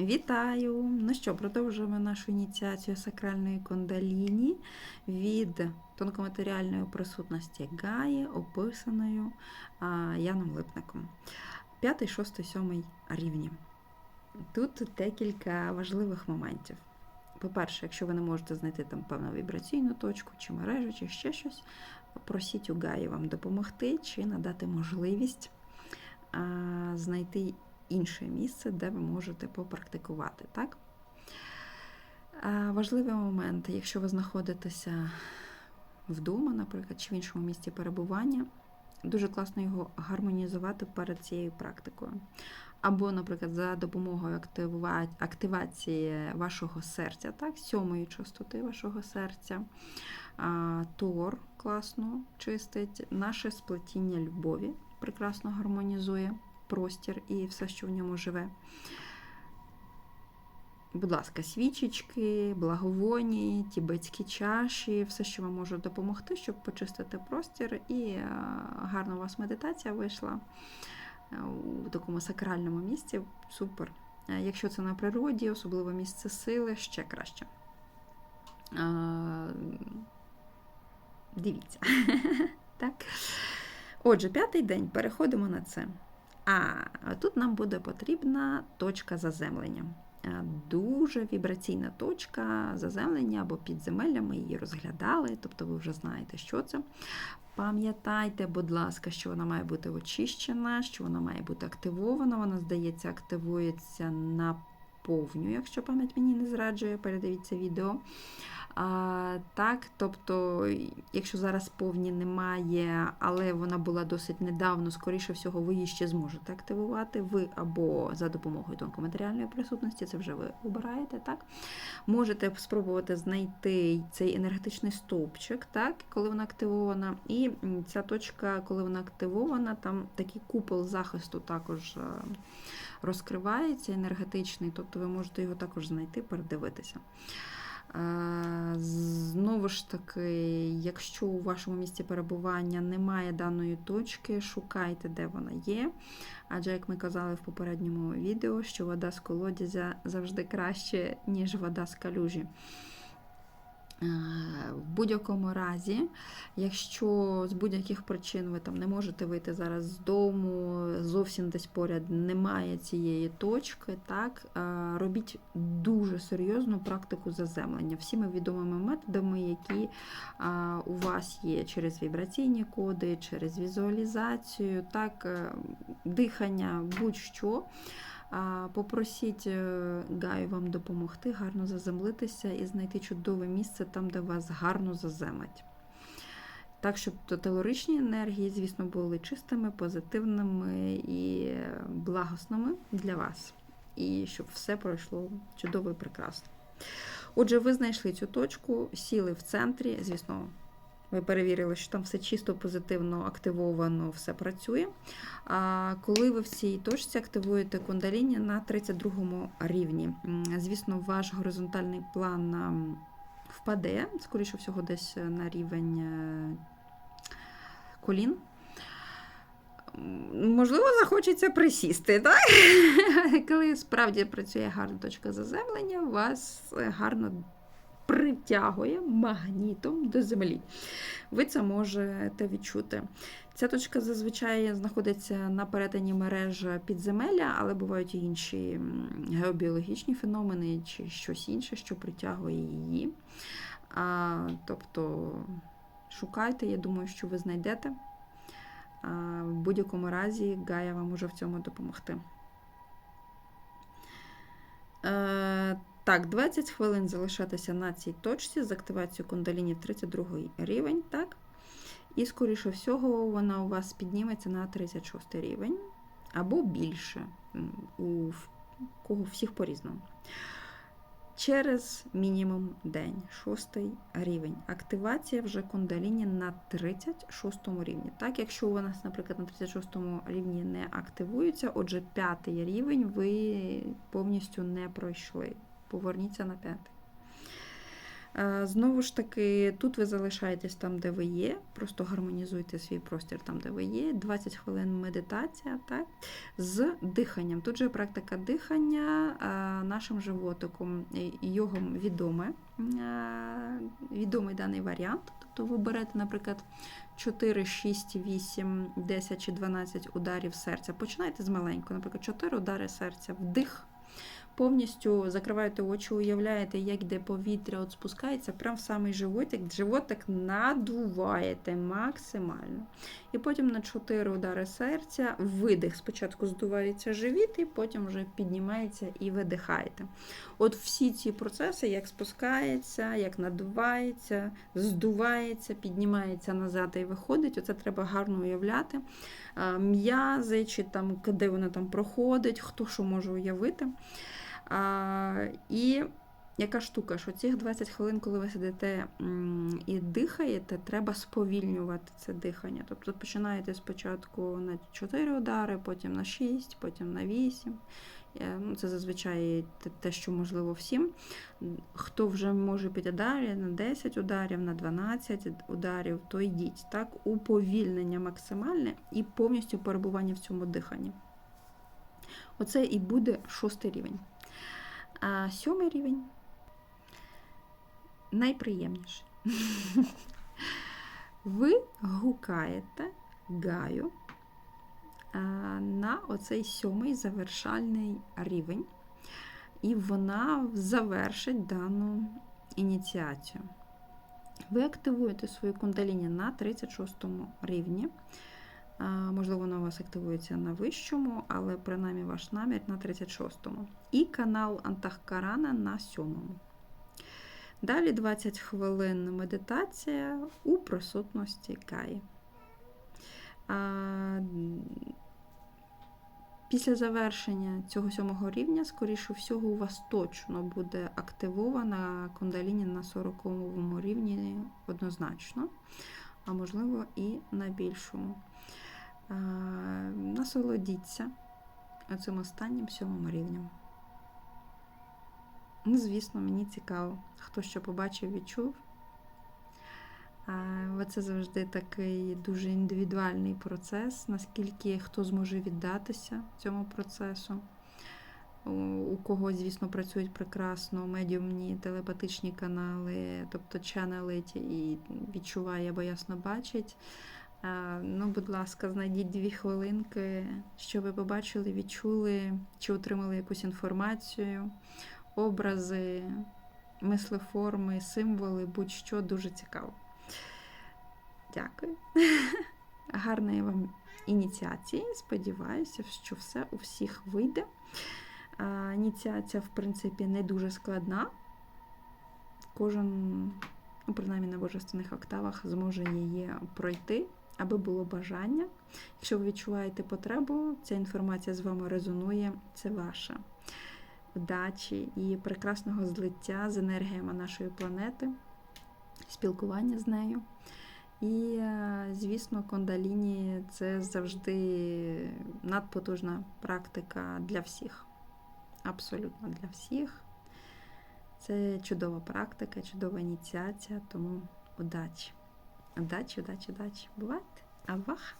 Вітаю! Ну що, продовжуємо нашу ініціацію сакральної кондаліні від тонкоматеріальної присутності Гаї, описаною Яном Липником. П'ятий, шостий, сьомий рівні. Тут декілька важливих моментів. По-перше, якщо ви не можете знайти там певну вібраційну точку, чи мережу, чи ще щось, просіть у Гаї вам допомогти чи надати можливість знайти інше місце, де ви можете попрактикувати. Так? Важливий момент, якщо ви знаходитеся вдома, наприклад, чи в іншому місці перебування, дуже класно його гармонізувати перед цією практикою. Або, наприклад, за допомогою активації вашого серця, так, сьомої частоти вашого серця, Тор класно чистить, наше сплетіння любові прекрасно гармонізує простір і все, що в ньому живе. Будь ласка, свічечки, благовоні, тібетські чаші, все, що вам може допомогти, щоб почистити простір, і е, гарна у вас медитація вийшла е, у такому сакральному місці. Супер. Е, Якщо це на природі, особливо місце сили, ще краще. Дивіться. так? Отже, п'ятий день переходимо на це. А тут нам буде потрібна точка заземлення. Е, Дуже вібраційна точка заземлення або підземелля. Ми її розглядали, тобто ви вже знаєте, що це. Пам'ятайте, будь ласка, що вона має бути очищена, що вона має бути активована. Вона, здається, активується на повню, якщо пам'ять мені не зраджує, передивіться відео. А, Так, тобто, якщо зараз повні немає, але вона була досить недавно, скоріше всього, ви її ще зможете активувати. Ви або за допомогою тонкоматеріальної присутності, це вже ви обираєте, так? Можете спробувати знайти цей енергетичний стовпчик, так, коли вона активована. І ця точка, коли вона активована, там такий купол захисту також е, розкривається енергетичний, тобто ви можете його також знайти, передивитися. Знову ж таки, якщо у вашому місці перебування немає даної точки, шукайте, де вона є. Адже, як ми казали в попередньому відео, що вода з колодязя завжди краще, ніж вода з калюжі. Е, В будь-якому разі, якщо з будь-яких причин ви там не можете вийти зараз з дому, зовсім десь поряд немає цієї точки, так, е, робіть дуже серйозну практику заземлення всіми відомими методами, які е, у вас є через вібраційні коди, через візуалізацію, так, дихання, будь-що. А, Попросіть е, Гаю вам допомогти гарно заземлитися і знайти чудове місце там, де вас гарно заземлять. Так, щоб то телоричні енергії, звісно, були чистими, позитивними і благосними для вас. І щоб все пройшло чудово і прекрасно. Отже, ви знайшли цю точку, сіли в центрі, звісно. Ви перевірили, що там все чисто, позитивно, активовано, все працює. А коли ви в цій точці активуєте кундаліні на 32 рівні, звісно, ваш горизонтальний план впаде, скоріше всього, десь на рівень е, колін. Можливо, захочеться присісти, так? Коли справді працює гарна точка заземлення, у вас гарно притягує магнітом до землі. Ви це можете відчути. Ця точка зазвичай знаходиться на перетині мереж підземелля, але бувають і інші геобіологічні феномени чи щось інше, що притягує її. А, тобто шукайте, я думаю, що ви знайдете. А, в будь-якому разі Гая вам може в цьому допомогти. Так, 20 хвилин залишатися на цій точці з активацією кундаліні 32 рівень, так? І, скоріше всього, вона у вас підніметься на 36 рівень або більше. У кого всіх по-різному. Через мінімум день, шостий рівень. Активація вже кундаліні на 36 рівні. Так, якщо у нас, наприклад, на 36 рівні не активується, отже, п'ятий рівень ви повністю не пройшли. Поверніться на п'ятий. Е, Знову ж таки, тут ви залишаєтесь там, де ви є, просто гармонізуйте свій простір там, де ви є. 20 хвилин медитація, так? з диханням. Тут же практика дихання е, нашим животиком. Його відоме, е, відомий даний варіант. Тобто ви берете, наприклад, 4, 6, 8, 10 чи 12 ударів серця. Починайте з маленького, наприклад, 4 удари серця, вдих. Повністю закриваєте очі, уявляєте, як йде повітря, от спускається прямо в самий животик. Животик надуваєте максимально. І потім на 4 удари серця видих. Спочатку здувається живіт, і потім вже піднімається і видихаєте. От всі ці процеси, як спускається, як надувається, здувається, піднімається назад і виходить. Оце треба гарно уявляти. М'язи, чи там, де воно там проходить, хто що може уявити. А, І яка штука, що цих 20 хвилин, коли ви сидите і дихаєте, треба сповільнювати це дихання. Тобто починаєте спочатку на 4 удари, потім на 6, потім на 8. Е, Ну, це зазвичай те- що можливо всім. Хто вже може піти далі на 10 ударів, на 12 ударів, то йдіть. Так, уповільнення максимальне і повністю перебування в цьому диханні. Оце і буде шостий рівень. А сьомий рівень найприємніший. Ви гукаєте гаю на оцей сьомий завершальний рівень, і вона завершить дану ініціацію. Ви активуєте свою кундаліні на 36 рівні. Можливо, вона у вас активується на вищому, але принаймні ваш намір на 36-му. І канал Антахкарана на 7-му. Далі 20 хвилин медитація у присутності Каї. Після завершення цього сьомого рівня, скоріше всього, у вас точно буде активована кундаліні на 40-му рівні однозначно, а можливо і на більшому. Насолодіться цим останнім сьомим рівнем. Ну, звісно, мені цікаво, хто що побачив, відчув. Це завжди такий дуже індивідуальний процес, наскільки хто зможе віддатися цьому процесу. У, когось, звісно, працюють прекрасно медіумні телепатичні канали, тобто чанелить і відчуває або ясно бачить. Ну, будь ласка, знайдіть дві хвилинки, що ви побачили, відчули, чи отримали якусь інформацію, образи, мислеформи, символи, будь-що дуже цікаво. Дякую. Гарної вам ініціації. Сподіваюся, що все у всіх вийде. Ініціація, в принципі, не дуже складна. Кожен, ну, принаймні на божественних октавах, зможе її пройти, аби було бажання. Якщо ви відчуваєте потребу, ця інформація з вами резонує, це ваша. Вдачі і прекрасного злиття з енергіями нашої планети, спілкування з нею. І, е, звісно, кондаліні це завжди надпотужна практика для всіх. Абсолютно для всіх. Це чудова практика, чудова ініціація, тому удачі. Удачі, удачі, удачі. Бувайте! Авах!